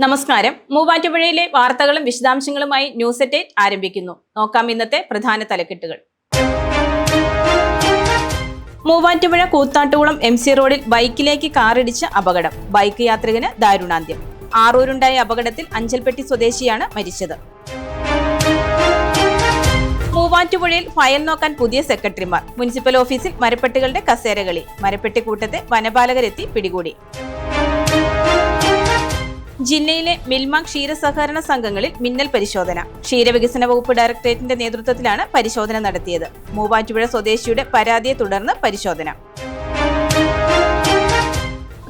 നമസ്കാരം. മൂവാറ്റുപുഴയിലെ വാർത്തകളും വിശദാംശങ്ങളുമായി ന്യൂസ് എറ്റ് എയ്റ്റ് ആരംഭിക്കുന്നു. നോക്കാം ഇന്നത്തെ പ്രധാന തലക്കെട്ടുകൾ. മൂവാറ്റുപുഴ കൂത്താട്ടുകുളം എം സി റോഡിൽ ബൈക്കിലേക്ക് കാറിടിച്ച് അപകടം. ബൈക്ക് യാത്രികന് ദാരുണാന്ത്യം. ആറൂരുണ്ടായ അപകടത്തിൽ അഞ്ചൽപ്പെട്ടി സ്വദേശിയാണ് മരിച്ചത്. മൂവാറ്റുപുഴയിൽ ഫയൽ നോക്കാൻ പുതിയ സെക്രട്ടറിമാർ. മുനിസിപ്പൽ ഓഫീസിൽ മരപ്പെട്ടികളുടെ കസേരകളി. മരപ്പെട്ടി കൂട്ടത്തെ വനപാലകരെത്തി പിടികൂടി. ജില്ലയിലെ മിൽമ ക്ഷീരസഹകരണ സംഘങ്ങളിൽ മിന്നൽ പരിശോധന. ക്ഷീരവികസന വകുപ്പ് ഡയറക്ടറേറ്റിന്റെ നേതൃത്വത്തിലാണ് പരിശോധന നടത്തിയത്. മൂവാറ്റുപുഴ സ്വദേശിയുടെ പരാതിയെ തുടർന്ന് പരിശോധന.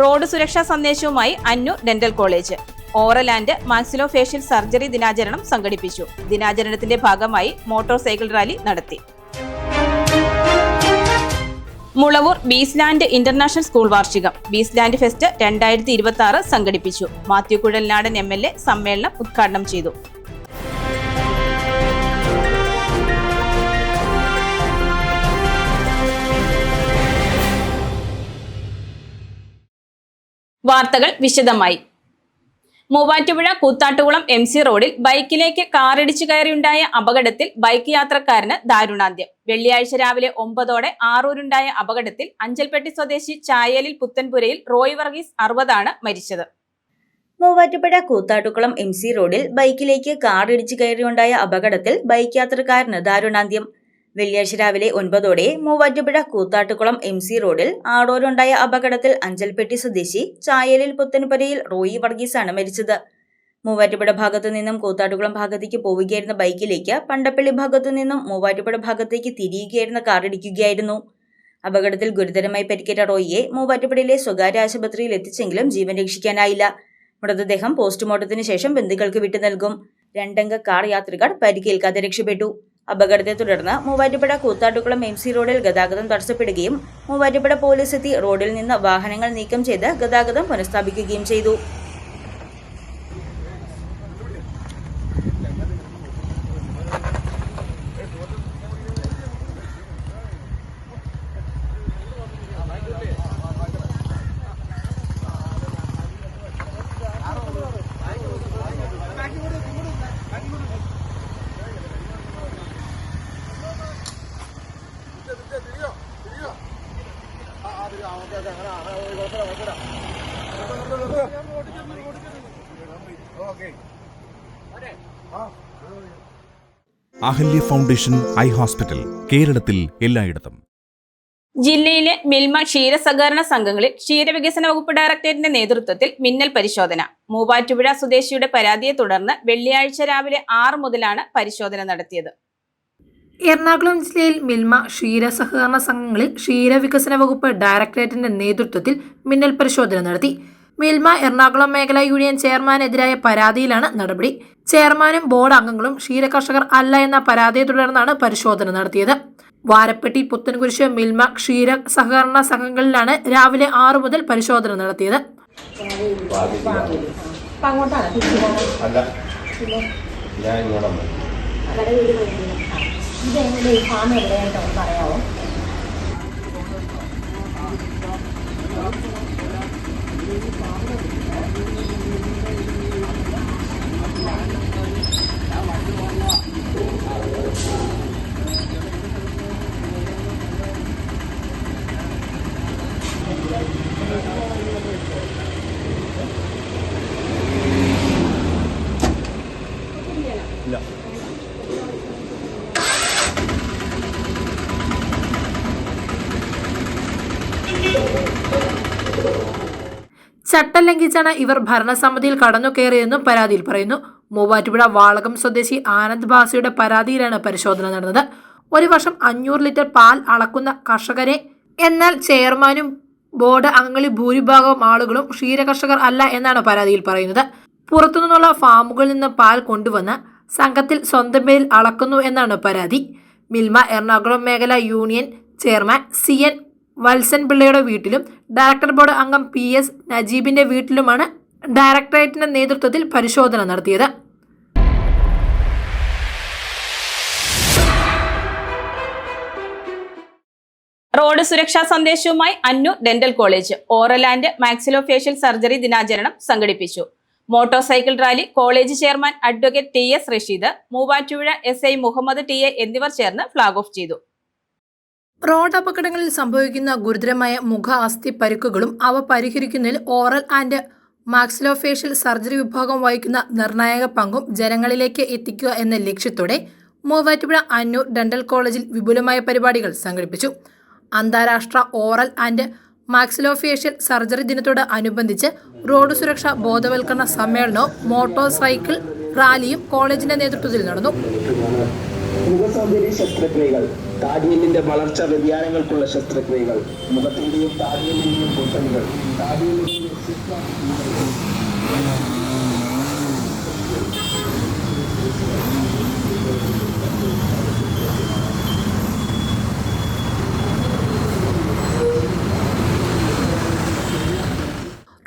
റോഡ് സുരക്ഷാ സന്ദേശവുമായി Annoor dental college. Oral and maxillofacial surgery ദിനാചരണം സംഘടിപ്പിച്ചു. ദിനാചരണത്തിന്റെ ഭാഗമായി മോട്ടോർ സൈക്കിൾ റാലി നടത്തി. മുളവൂർ ബീസ്ലാൻഡ് ഇന്റർനാഷണൽ സ്കൂൾ വാർഷികം ബീസ്ലാൻഡ് ഫെസ്റ്റ് രണ്ടായിരത്തി ഇരുപത്തി ആറ് സംഘടിപ്പിച്ചു. Mathew Kuzhalnadan M L A സമ്മേളനം ഉദ്ഘാടനം ചെയ്തു. വാർത്തകൾ വിശദമായി. മൂവാറ്റുപുഴ കൂത്താട്ടുകുളം എം സി റോഡിൽ ബൈക്കിലേക്ക് കാറിടിച്ചു കയറിയുണ്ടായ അപകടത്തിൽ ബൈക്ക് യാത്രക്കാരന് ദാരുണാന്ത്യം. വെള്ളിയാഴ്ച രാവിലെ ഒമ്പതോടെ ആറൂരുണ്ടായ അപകടത്തിൽ അഞ്ചൽപ്പെട്ടി സ്വദേശി ചായലിൽ പുത്തൻപുരയിൽ റോയ് വർഗീസ് അറുപതാണ് മരിച്ചത്. മൂവാറ്റുപുഴ കൂത്താട്ടുകുളം എം സി റോഡിൽ ബൈക്കിലേക്ക് കാറിടിച്ചു കയറിയുണ്ടായ അപകടത്തിൽ ബൈക്ക് യാത്രക്കാരന് ദാരുണാന്ത്യം. വെള്ളിയാഴ്ച രാവിലെ ഒൻപതോടെ മൂവാറ്റുപുഴ കൂത്താട്ടുകുളം എം സി റോഡിൽ ആടോരുണ്ടായ അപകടത്തിൽ അഞ്ചൽപ്പെട്ടി സ്വദേശി ചായലിൽ പുത്തൻപുരയിൽ റോയി വർഗീസാണ് മരിച്ചത്. മൂവാറ്റുപുഴ ഭാഗത്തു നിന്നും കൂത്താട്ടുകുളം ഭാഗത്തേക്ക് പോവുകയായിരുന്ന ബൈക്കിലേക്ക് പണ്ടപ്പള്ളി ഭാഗത്തു നിന്നും മൂവാറ്റുപുഴ ഭാഗത്തേക്ക് തിരിയുകയായിരുന്ന കാർ ഇടിക്കുകയായിരുന്നു. അപകടത്തിൽ ഗുരുതരമായി പരിക്കേറ്റ റോയിയെ മൂവാറ്റുപുഴയിലെ സ്വകാര്യ ആശുപത്രിയിൽ എത്തിച്ചെങ്കിലും ജീവൻ രക്ഷിക്കാനായില്ല. മൃതദേഹം പോസ്റ്റ്മോർട്ടത്തിന് ശേഷം ബന്ധുക്കൾക്ക് വിട്ടു നൽകും രണ്ടംഗ കാർ യാത്രികർ പരിക്കേൽക്കാതെ രക്ഷപ്പെട്ടു. അപകടത്തെ തുടർന്ന് മൂവാറ്റുപുഴ കൂത്താട്ടുകുളം എം സി റോഡിൽ ഗതാഗതം തടസ്സപ്പെടുകയും മൂവാറ്റുപുഴ പോലീസ് എത്തി റോഡിൽ നിന്ന് വാഹനങ്ങൾ നീക്കം ചെയ്ത് ഗതാഗതം പുനഃസ്ഥാപിക്കുകയും ചെയ്തു. അഹല്യ ഫൗണ്ടേഷൻ ഐ ഹോസ്പിറ്റൽ കേരളത്തിൽ എല്ലായിടത്തും. ജില്ലയിലെ മിൽമ ക്ഷീര സഹകരണ സംഘങ്ങളിൽ ക്ഷീരവികസന വകുപ്പ് ഡയറക്ടറേറ്റിന്റെ നേതൃത്വത്തിൽ മിന്നൽ പരിശോധന. മൂവാറ്റുപുഴ സ്വദേശിയുടെ പരാതിയെ തുടർന്ന് വെള്ളിയാഴ്ച രാവിലെ ആറ് മുതലാണ് പരിശോധന നടത്തിയത്. എറണാകുളം ജില്ലയിൽ മിൽമ ക്ഷീര സഹകരണ സംഘങ്ങളിൽ ക്ഷീരവികസന വകുപ്പ് ഡയറക്ടറേറ്റിന്റെ നേതൃത്വത്തിൽ മിന്നൽ പരിശോധന നടത്തി. മിൽമ എറണാകുളം മേഖലാ യൂണിയൻ ചെയർമാനെതിരായ പരാതിയിലാണ് നടപടി. ചെയർമാനും ബോർഡ് അംഗങ്ങളും ക്ഷീരകർഷകർ അല്ല എന്ന പരാതിയെ തുടർന്നാണ് പരിശോധന നടത്തിയത്. വാരപ്പെട്ടി പുത്തൻകുരിശ് മിൽമ ക്ഷീര സഹകരണ സംഘങ്ങളിലാണ് രാവിലെ ആറു മുതൽ പരിശോധന നടത്തിയത്. അല്ല. 你好 ചട്ടം ലംഘിച്ചാണ് ഇവർ ഭരണസമിതിയിൽ കടന്നു കയറിയെന്നും പരാതിയിൽ പറയുന്നു. മൂവാറ്റുപുഴ വാളകം സ്വദേശി ആനന്ദ് ബാസിയുടെ പരാതിയിലാണ് പരിശോധന നടന്നത്. ഒരു വർഷം അഞ്ഞൂറ് ലിറ്റർ പാൽ അളക്കുന്ന കർഷകരെ എന്നാൽ ചെയർമാനും ബോർഡ് അംഗങ്ങളിൽ ഭൂരിഭാഗം ആളുകളും ക്ഷീരകർഷകർ അല്ല എന്നാണ് പരാതിയിൽ പറയുന്നത്. പുറത്തുനിന്നുള്ള ഫാമുകളിൽ നിന്ന് പാൽ കൊണ്ടുവന്ന് സംഘത്തിൽ സ്വന്തം പേരിൽ അളക്കുന്നു എന്നാണ് പരാതി. മിൽമ എറണാകുളം മേഖല union chairman C N Vatsan പിള്ളയുടെ വീട്ടിലും ഡയറക്ടർ ബോർഡ് അംഗം പി എസ് നജീബിന്റെ വീട്ടിലുമാണ് ഡയറക്ടറേറ്റിന്റെ നേതൃത്വത്തിൽ പരിശോധന നടത്തിയത്. റോഡ് സുരക്ഷാ സന്ദേശവുമായി Annoor dental college. Oral and maxillofacial surgery ദിനാചരണം സംഘടിപ്പിച്ചു. Motor cycle rally college chairman advocate T S Rasheed Muvattupuzha S I Muhammad T A എന്നിവർ ചേർന്ന് ഫ്ളാഗ് ഓഫ് ചെയ്തു. റോഡ് അപകടങ്ങളിൽ സംഭവിക്കുന്ന ഗുരുതരമായ മുഖ അസ്ഥി പരിക്കുകളും അവ പരിഹരിക്കുന്നതിൽ ഓറൽ ആൻഡ് മാക്സിലോഫേഷ്യൽ സർജറി വിഭാഗം വഹിക്കുന്ന നിർണായക പങ്കും ജനങ്ങളിലേക്ക് എത്തിക്കുക എന്ന ലക്ഷ്യത്തോടെ മൂവാറ്റുപുഴ അന്നൂർ ഡെന്റൽ കോളേജിൽ വിപുലമായ പരിപാടികൾ സംഘടിപ്പിച്ചു. അന്താരാഷ്ട്ര ഓറൽ ആൻഡ് മാക്സിലോഫേഷ്യൽ സർജറി ദിനത്തോട് അനുബന്ധിച്ച് റോഡ് സുരക്ഷാ ബോധവൽക്കരണ സമ്മേളനവും മോട്ടോർ സൈക്കിൾ റാലിയും കോളേജിന്റെ നേതൃത്വത്തിൽ നടന്നു. താടിയെല്ലിന്റെ വളർച്ച വ്യതിയാനങ്ങൾക്കുള്ള ശസ്ത്രക്രിയകൾ. മുഖത്തിന്റെയും താടിയലിന്റെയും പൊട്ടലുകൾ. താടിയെല്ലിന്റെയും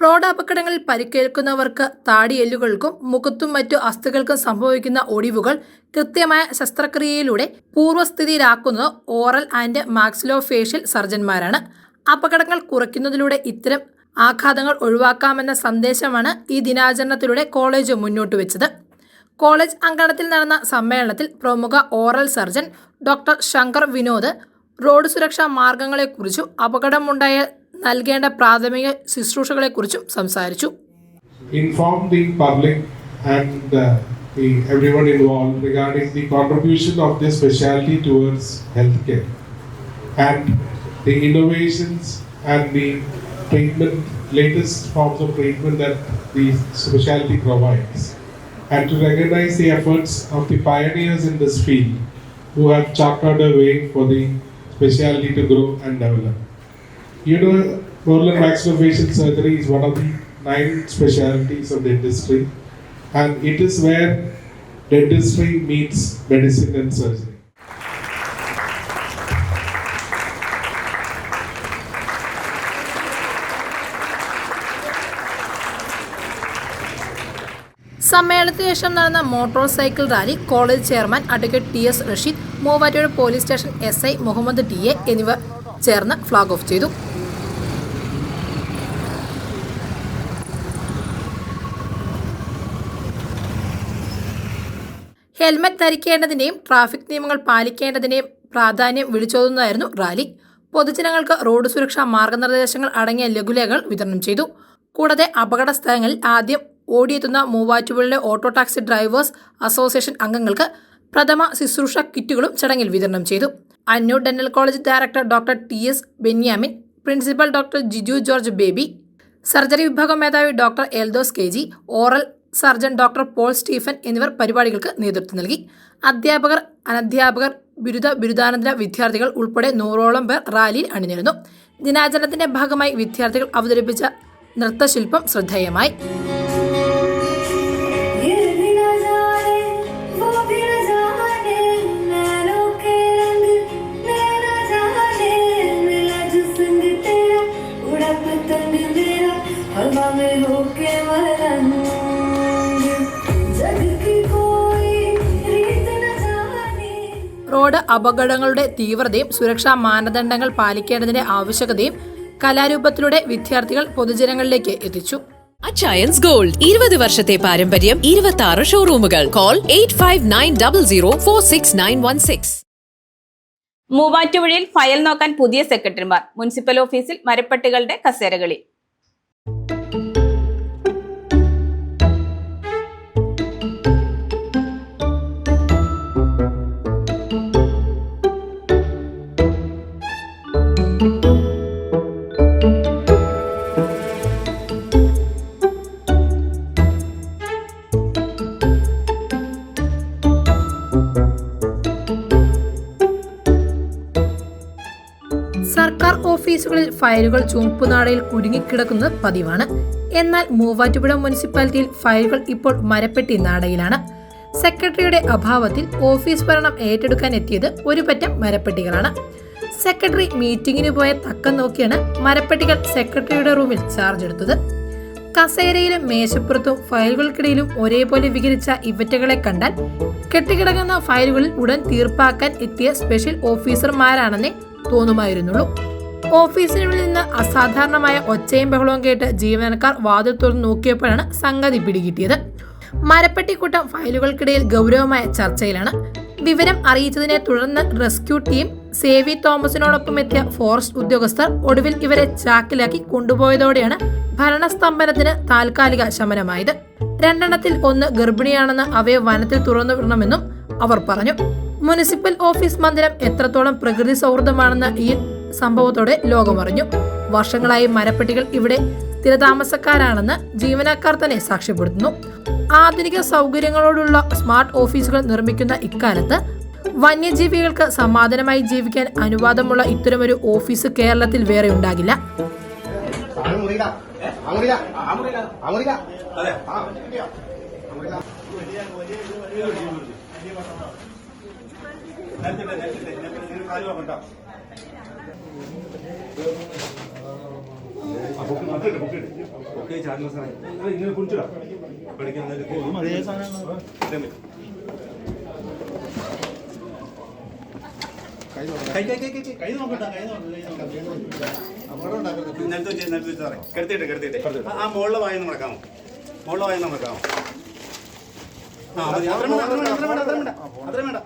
റോഡ് അപകടങ്ങളിൽ പരിക്കേൽക്കുന്നവർക്ക് താടിയെല്ലുകൾക്കും മുഖത്തും മറ്റു അസ്ഥികൾക്കും സംഭവിക്കുന്ന ഒടിവുകൾ കൃത്യമായ ശസ്ത്രക്രിയയിലൂടെ പൂർവസ്ഥിതിയിലാക്കുന്നത് ഓറൽ ആൻഡ് മാക്സിലോ ഫേഷ്യൽ സർജന്മാരാണ് അപകടങ്ങൾ കുറയ്ക്കുന്നതിലൂടെ ഇത്തരം ആഘാതങ്ങൾ ഒഴിവാക്കാമെന്ന സന്ദേശമാണ് ഈ ദിനാചരണത്തിലൂടെ കോളേജ് മുന്നോട്ട് വെച്ചത്. കോളേജ് അങ്കണത്തിൽ നടന്ന സമ്മേളനത്തിൽ പ്രമുഖ oral surgeon doctor Shankar Vinod road സുരക്ഷാ മാർഗങ്ങളെക്കുറിച്ചും അപകടമുണ്ടായാൽ നൽകേണ്ട പ്രാഥമിക ശുശ്രൂഷകളെക്കുറിച്ചും സംസാരിച്ചു. Inform the public and everyone involve regarding the contribution of the speciality towards health care and the innovations and the treatment latest forms of treatment that the speciality provides and to recognise the efforts of the pioneers in this field who have chaptered a way for the speciality to grow and develop You know, oral maxillofacial surgery is one of the nine specialties of dentistry, and it is where dentistry meets medicine and surgery. സമ്മേളനത്തിന് ശേഷം നടന്ന motorcycle rally college chairman advocate T S Rasheed Muvattupuzha police station S I Muhammad T A എന്നിവർ ചേർന്ന് flag off ചെയ്തു helmet ധരിക്കേണ്ടതിന്റെയും traffic നിയമങ്ങൾ പാലിക്കേണ്ടതിന്റെയും പ്രാധാന്യം വിളിച്ചോതുന്നതായിരുന്നു റാലി. പൊതുജനങ്ങൾക്ക് റോഡ് സുരക്ഷാ മാർഗനിർദ്ദേശങ്ങൾ അടങ്ങിയ ലഘുലേഖകൾ വിതരണം ചെയ്തു. കൂടാതെ അപകട സ്ഥലങ്ങളിൽ ആദ്യം ഓടിയെത്തുന്ന മൂവാറ്റുപുഴയിലെ ഓട്ടോ ടാക്സി ഡ്രൈവേഴ്സ് അസോസിയേഷൻ അംഗങ്ങൾക്ക് പ്രഥമ ശുശ്രൂഷ കിറ്റുകളും ചടങ്ങിൽ വിതരണം ചെയ്തു. Annoor dental college director doctor T S Benyamin principal doctor Jiju George Baby surgery വിഭാഗം മേധാവി doctor Eldhose K G oral surgeon doctor Paul Stephen എന്നിവർ പരിപാടികൾക്ക് നേതൃത്വം നൽകി. അധ്യാപകർ അനധ്യാപകർ ബിരുദ ബിരുദാനന്തര വിദ്യാർത്ഥികൾ ഉൾപ്പെടെ നൂറോളം പേർ റാലിയിൽ അണിനിരുന്നു. ദിനാചരണത്തിന്റെ ഭാഗമായി വിദ്യാർത്ഥികൾ അവതരിപ്പിച്ച നൃത്തശില്പം ശ്രദ്ധേയമായി. റോഡ് അപകടങ്ങളുടെ തീവ്രതയും സുരക്ഷാ മാനദണ്ഡങ്ങൾ പാലിക്കേണ്ടതിന്റെ ആവശ്യകതയും കലാരൂപത്തിലൂടെ വിദ്യാർത്ഥികൾ പൊതുജനങ്ങളിലേക്ക് എത്തിച്ചു. അച്ചയൻസ് ഗോൾഡ് ഇരുപത് വർഷത്തെ പാരമ്പര്യം ഇരുപത്തി ആറ് ഷോറൂമുകൾ call eight five nine double zero four six nine one six മൂവാറ്റുപുഴയിൽ ഫയൽ നോക്കാൻ പുതിയ സെക്രട്ടറിമാർ. മുനിസിപ്പൽ ഓഫീസിൽ മരപ്പട്ടികളുടെ കസേരകളി സർക്കാർ ഓഫീസുകളിൽ ഫയലുകൾ ചുമപ്പുനാടയിൽ കുരുങ്ങിക്കിടക്കുന്നത് പതിവാണ്. എന്നാൽ മൂവാറ്റുപുഴ മുനിസിപ്പാലിറ്റിയിൽ ഫയലുകൾ ഇപ്പോൾ മരപ്പെട്ടി നാടയിലാണ്. സെക്രട്ടറിയുടെ അഭാവത്തിൽ ഓഫീസ് ഭരണം ഏറ്റെടുക്കാൻ എത്തിയത് ഒരു പറ്റം മരപ്പെട്ടികളാണ്. സെക്രട്ടറി മീറ്റിംഗിന് പോയ തക്കം നോക്കിയാണ് മരപ്പെട്ടികൾ സെക്രട്ടറിയുടെ റൂമിൽ ചാർജ് എടുത്തത്. കസേരയിലും മേശപ്പുറത്തും ഫയലുകൾക്കിടയിലും ഒരേപോലെ വികരിച്ച ഇവറ്റകളെ കണ്ടാൽ കെട്ടിക്കിടക്കുന്ന ഫയലുകളിൽ ഉടൻ തീർപ്പാക്കാൻ എത്തിയ സ്പെഷ്യൽ ഓഫീസർമാരാണെന്നേ തോന്നുമായിരുന്നുള്ളൂ. ഓഫീസിനുള്ളിൽ നിന്ന് അസാധാരണമായ ഒച്ചയും ബഹളവും കേട്ട് ജീവനക്കാർ വാതിൽ തുറന്ന് നോക്കിയപ്പോഴാണ് സംഗതി പിടികിട്ടിയത്. മരപ്പെട്ടിക്കൂട്ടം ഫയലുകൾക്കിടയിൽ ഗൗരവമായ ചർച്ചയിലാണ്. വിവരം അറിയിച്ചതിനെ തുടർന്ന് റെസ്ക്യൂ ടീം സേവി തോമസിനോടൊപ്പം എത്തിയ ഫോറസ്റ്റ് ഉദ്യോഗസ്ഥർ ഒടുവിൽ ഇവരെ ചാക്കിലാക്കി കൊണ്ടുപോയതോടെയാണ് ഭരണസ്തംഭനത്തിന് താൽക്കാലിക ശമനമായത്. രണ്ടെണ്ണത്തിൽ ഒന്ന് ഗർഭിണിയാണെന്ന് അവയെ വനത്തിൽ തുറന്നു വിടണമെന്നും അവർ പറഞ്ഞു. മുനിസിപ്പൽ ഓഫീസ് മന്ദിരം എത്രത്തോളം പ്രകൃതി സൗഹൃദമാണെന്ന് ഈ സംഭവത്തോടെ ലോകമറിഞ്ഞു. വർഷങ്ങളായി മരപ്പെട്ടികൾ ഇവിടെ സ്ഥിരതാമസക്കാരാണെന്ന് ജീവനക്കാർ തന്നെ സാക്ഷ്യപ്പെടുത്തുന്നു. ആധുനിക സൗകര്യങ്ങളോടുള്ള സ്മാർട്ട് ഓഫീസുകൾ നിർമ്മിക്കുന്ന ഇക്കാലത്ത് വന്യജീവികൾക്ക് സമാധാനമായി ജീവിക്കാൻ അനുവാദമുള്ള ഇത്തരമൊരു ഓഫീസ് കേരളത്തിൽ വേറെ ഉണ്ടാകില്ല. ആ മുകളിലെ വായന നടക്കാമോ മുകളിലെ വായന നടക്കാമോ ആ വേണ്ട അത്ര വേണ്ട അത്ര വേണ്ട അത്ര വേണ്ട.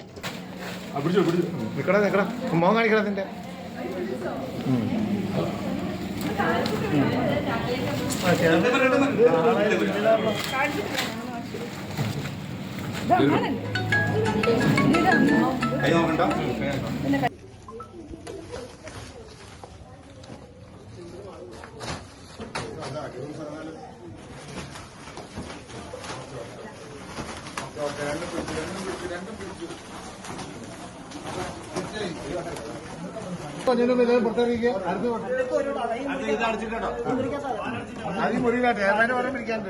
അത്രയും വേണ്ട നിക്കടാ നിക്കടാ. മോൻ കാണിക്കടാ നിന്റെ. കൈ നോക്കണ്ട. പറയാൻ പിടിക്കാണ്ട്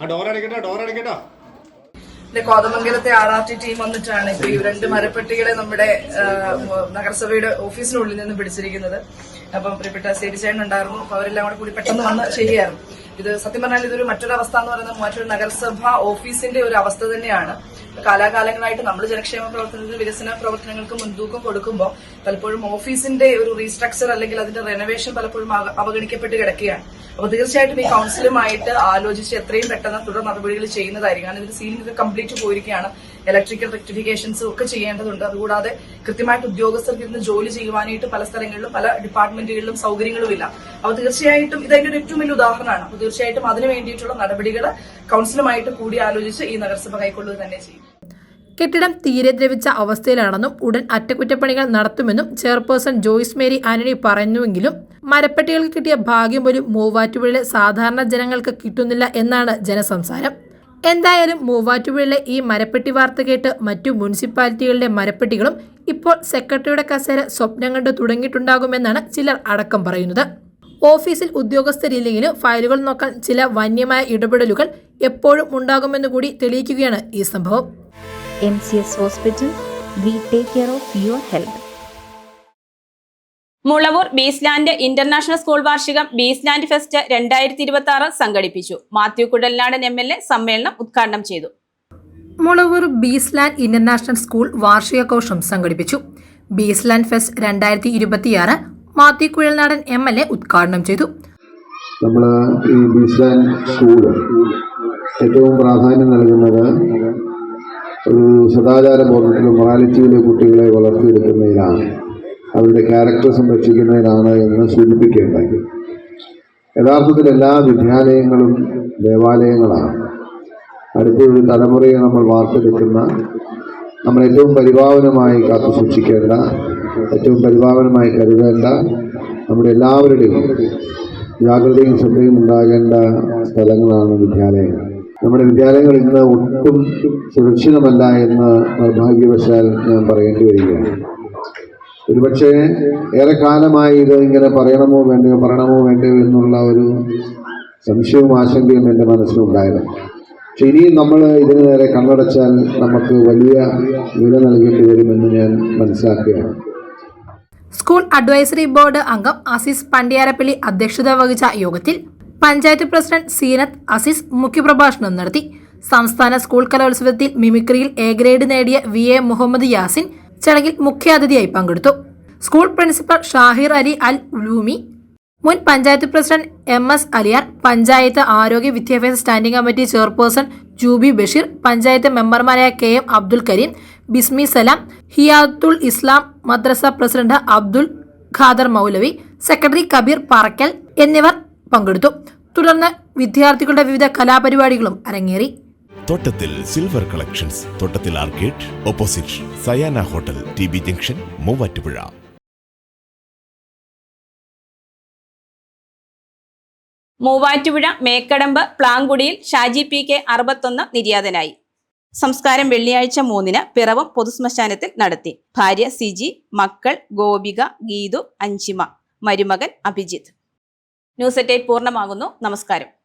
ആ ഡോർ അടിക്കട്ടോ ഡോർ അടിക്കട്ടോ പിന്നെ കോതമംഗലത്തെ ആർ ആർ ടി ടീം വന്നിട്ടാണ് ഇപ്പൊ ഈ രണ്ട് മരപ്പെട്ടികളെ നമ്മുടെ നഗരസഭയുടെ ഓഫീസിനുള്ളിൽ നിന്ന് പിടിച്ചിരിക്കുന്നത്. അപ്പം പ്രിയപ്പെട്ട സേരിച്ചേട്ടൻ ഉണ്ടായിരുന്നു. അപ്പൊ അവരെല്ലാം കൂടെ കൂടി പെട്ടെന്ന് വന്ന് ശരിയായിരുന്നു ഇത് സത്യം പറഞ്ഞാൽ ഇതൊരു മറ്റൊരു അവസ്ഥ എന്ന് പറയുന്നത് മറ്റൊരു നഗരസഭ ഓഫീസിന്റെ ഒരു അവസ്ഥ തന്നെയാണ്. കാലാകാലങ്ങളായിട്ട് നമ്മൾ ജനക്ഷേമ പ്രവർത്തനത്തിൽ വികസന പ്രവർത്തനങ്ങൾക്ക് മുൻതൂക്കം കൊടുക്കുമ്പോൾ പലപ്പോഴും ഓഫീസിന്റെ ഒരു റീസ്ട്രക്ചർ അല്ലെങ്കിൽ അതിന്റെ റെനോവേഷൻ പലപ്പോഴും അവ- അവഗണിക്കപ്പെട്ട് കിടക്കുകയാണ്. അപ്പൊ തീർച്ചയായിട്ടും ഈ കൌൺസിലുമായിട്ട് ആലോചിച്ച് എത്രയും പെട്ടെന്ന് തുടർ നടപടികൾ ചെയ്യുന്നതായിരിക്കും. കാരണം ഇതിന്റെ സീലിംഗ് കംപ്ലീറ്റ് പോയിരിക്കുകയാണ്. ഇലക്ട്രിക്കൽ റെക്ടിഫിക്കേഷൻസും ഒക്കെ ചെയ്യേണ്ടതുണ്ട്. അതുകൂടാതെ കൃത്യമായിട്ട് ഉദ്യോഗസ്ഥർക്ക് ഇരുന്ന് ജോലി ചെയ്യുവാനായിട്ട് പല സ്ഥലങ്ങളിലും പല ഡിപ്പാർട്ട്മെന്റുകളിലും സൗകര്യങ്ങളുമില്ല അപ്പോൾ തീർച്ചയായിട്ടും ഇത് അതിന്റെ ഒരു ഏറ്റവും വലിയ ഉദാഹരണമാണ്. അപ്പോൾ തീർച്ചയായിട്ടും അതിനു വേണ്ടിയിട്ടുള്ള നടപടികൾ കൌൺസിലുമായിട്ട് കൂടി ആലോചിച്ച് ഈ നഗരസഭ കൈക്കൊള്ളുക തന്നെ ചെയ്യും. കെട്ടിടം തീരെ ദ്രവിച്ച അവസ്ഥയിലാണെന്നും ഉടൻ അറ്റകുറ്റപ്പണികൾ നടത്തുമെന്നും ചെയർപേഴ്സൺ ജോയിസ് മേരി ആന്റണി പറഞ്ഞുവെങ്കിലും മരപ്പെട്ടികൾക്ക് കിട്ടിയ ഭാഗ്യം പോലും മൂവാറ്റുപുഴയിലെ സാധാരണ ജനങ്ങൾക്ക് കിട്ടുന്നില്ല എന്നാണ് ജനസംസാരം. എന്തായാലും മൂവാറ്റുപുഴയിലെ ഈ മരപ്പെട്ടി വാർത്ത കേട്ട് മറ്റു മുനിസിപ്പാലിറ്റികളുടെ മരപ്പെട്ടികളും ഇപ്പോൾ സെക്രട്ടറിയുടെ കസേര സ്വപ്നം കണ്ട് തുടങ്ങിയിട്ടുണ്ടാകുമെന്നാണ് ചിലർ അടക്കം പറയുന്നത് ഓഫീസിൽ ഉദ്യോഗസ്ഥരില്ലെങ്കിലും ഫയലുകൾ നോക്കാൻ ചില വന്യമായ ഇടപെടലുകൾ എപ്പോഴും ഉണ്ടാകുമെന്ന് കൂടി തെളിയിക്കുകയാണ് ഈ സംഭവം MC's hospital we take care of your health. Mulavoor Beesland international school വാർഷികം ബീസ്ലാൻഡ് ഫെസ്റ്റ് രണ്ടായിരത്തി ഇരുപത്തി ആറ് സംഘടിപ്പിച്ചു. Mathew Kudalnadan M L A സമ്മേളനം ഉദ്ഘാടനം ചെയ്തു. മുളവൂർ ബീസ്ലാൻഡ് ഇന്റർനാഷണൽ സ്കൂൾ വാർഷികഘോഷം സംഘടിപ്പിച്ചു. ബീസ്ലാൻഡ് ഫെസ്റ്റ് രണ്ടായിരത്തി ഇരുപത്തിയാറ് Mathew Kuzhalnadan M L A ഉദ്ഘാടനം ചെയ്തു. നമ്മൾ ഈ ബീസ്ലാൻഡ് സ്കൂൾ ഏറ്റവും പ്രാധാന്യം നൽകുന്നത് ഒരു സദാചാര ബോധത്തിലും മൊറാലിറ്റിയിലെ കുട്ടികളെ വളർത്തിയെടുക്കുന്നതിനാണ് അവരുടെ ക്യാരക്ടർ സംരക്ഷിക്കുന്നതിനാണ് എന്ന് സൂചിപ്പിക്കേണ്ടത്. യഥാർത്ഥത്തിൽ എല്ലാ വിദ്യാലയങ്ങളും ദേവാലയങ്ങളാണ്. അടുത്തൊരു തലമുറയെ നമ്മൾ വാർത്തെടുക്കുന്ന നമ്മൾ ഏറ്റവും പരിഭാവനമായി കാത്തു സൂക്ഷിക്കേണ്ട ഏറ്റവും പരിഭാവനമായി കരുതേണ്ട നമ്മുടെ എല്ലാവരുടെയും ജാഗ്രതയും ശ്രദ്ധയും ഉണ്ടാകേണ്ട സ്ഥലങ്ങളാണ് വിദ്യാലയങ്ങൾ. നമ്മുടെ വിദ്യാലയങ്ങൾ ഇന്ന് ഒട്ടും സുരക്ഷിതമല്ല എന്ന് നിർഭാഗ്യവശാൽ ഞാൻ പറയേണ്ടി വരികയാണ്. ഒരുപക്ഷെ ഏറെക്കാലമായി ഇത് ഇങ്ങനെ പറയണമോ വേണ്ടയോ പറയണമോ വേണ്ടയോ എന്നുള്ള ഒരു സംശയവും ആശങ്കയും എന്റെ മനസ്സിലുണ്ടായിരുന്നു. പക്ഷെ ഇനിയും നമ്മൾ ഇതിന് നേരെ കണ്ണടച്ചാൽ നമുക്ക് വലിയ വില നൽകേണ്ടി വരുമെന്ന് ഞാൻ മനസ്സിലാക്കുകയാണ്. സ്കൂൾ അഡ്വൈസറി ബോർഡ് അംഗം അസീസ് പണ്ടിയാരപ്പള്ളി അധ്യക്ഷത വഹിച്ച യോഗത്തിൽ പഞ്ചായത്ത് പ്രസിഡന്റ് സീനത്ത് അസീസ് മുഖ്യപ്രഭാഷണം നടത്തി. സംസ്ഥാന സ്കൂൾ കലോത്സവത്തിൽ മിമിക്രിയിൽ എ ഗ്രേഡ് നേടിയ വി എ മുഹമ്മദ് യാസിൻ ചടങ്ങിൽ മുഖ്യാതിഥിയായി പങ്കെടുത്തു. സ്കൂൾ പ്രിൻസിപ്പൽ ഷാഹിർ അലി അൽ ഉലൂമി മുൻ panchayat president M S Aliyar panchayat ആരോഗ്യ വിദ്യാഭ്യാസ standing committee chairperson Juby Basheer panchayat മെമ്പർമാരായ K M Abdul Kareem Bismi Salam Hiyathul Islam Madrasa president Abdul Khader Moulavi secretary Kabeer Parakkal എന്നിവർ പങ്കെടുത്തു. തുടർന്ന് വിദ്യാർത്ഥികളുടെ വിവിധ കലാപരിപാടികളും അരങ്ങേറി. Thottathil silver collections Thottathil arcade opposite Sayana hotel T B junction Muvattupuzha. Muvattupuzha Mekkadamp പ്ലാങ്കുടിയിൽ Shaji P K അറുപത്തൊന്ന് നിര്യാതനായി. സംസ്കാരം വെള്ളിയാഴ്ച മൂന്നിന് പിറവം പൊതുശ്മശാനത്തിൽ നടത്തി. ഭാര്യ സിജി മക്കൾ ഗോപിക ഗീതു അഞ്ചിമ മരുമകൻ അഭിജിത്ത്. ന്യൂസ് എറ്റേറ്റ് പൂർണമാകുന്നു. നമസ്കാരം.